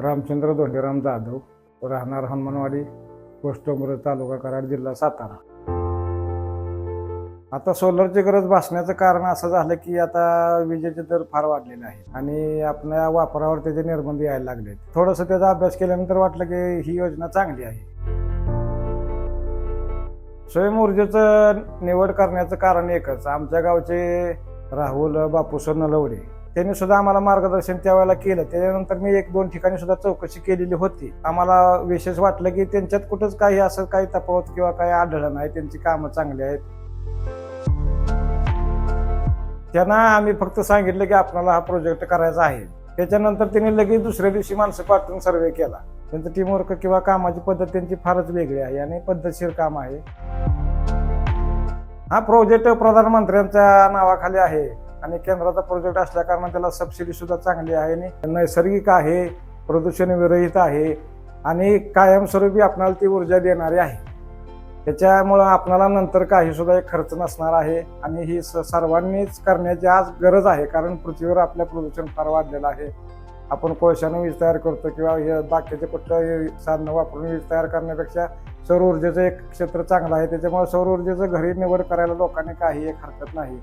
रामचंद्र धोंडेराम जाधव राहणार हनुमानवाडी पोस्ट तालुका कराड जिल्हा सातारा. आता सोलरची गरज भासण्याचं कारण असं झालं की आता विजेचे दर फार वाढलेले आहेत आणि आपल्या वापरावर त्याचे निर्बंध यायला लागले थोडंसं त्याचा अभ्यास केल्यानंतर वाटलं की ही योजना चांगली आहे. स्वयं ऊर्जेचं निवड करण्याचं कारण एकच. आमच्या गावचे राहुल बापूसर नलवडे त्यांनी सुद्धा आम्हाला मार्गदर्शन त्यावेळेला केलं. त्याच्यानंतर मी एक दोन ठिकाणी सुद्धा चौकशी केलेली होती. आम्हाला विशेष वाटलं की त्यांच्यात कुठंच काही असं काही तफावत किंवा काही आढळलं नाही. त्यांची कामं चांगली आहेत. त्यांना आम्ही फक्त सांगितलं की आपल्याला हा प्रोजेक्ट करायचा आहे. त्याच्यानंतर त्यांनी लगेच दुसऱ्या दिवशी माणसं पाठवून सर्वे केला. त्यांचं टीमवर्क किंवा कामाची पद्धत त्यांची फारच वेगळी आहे आणि पद्धतशीर काम आहे. हा प्रोजेक्ट प्रधानमंत्र्यांच्या नावाखाली आहे. आणि केंद्राचा प्रोजेक्ट असल्या कारणाने त्याला सबसिडी सुद्धा चांगली आहे आणि नैसर्गिक आहे प्रदूषण विरहित आहे आणि कायमस्वरूपी आपणाला ती ऊर्जा देणारी आहे. त्याच्यामुळं आपणाला नंतर काही सुद्धा एक खर्च नसणार आहे आणि ही स- सर्वांनीच करण्याची आज गरज आहे कारण पृथ्वीवर आपलं प्रदूषण फार वाढलेलं आहे. आपण कोळशानं वीज तयार करतो किंवा हे बाकीचे कुठलं साधनं वापरून वीज तयार करण्यापेक्षा सौर ऊर्जेचं एक क्षेत्र चांगलं आहे त्याच्यामुळे सौर ऊर्जेचं घरी निवड करायला लोकांनी काही एक हरकत नाही.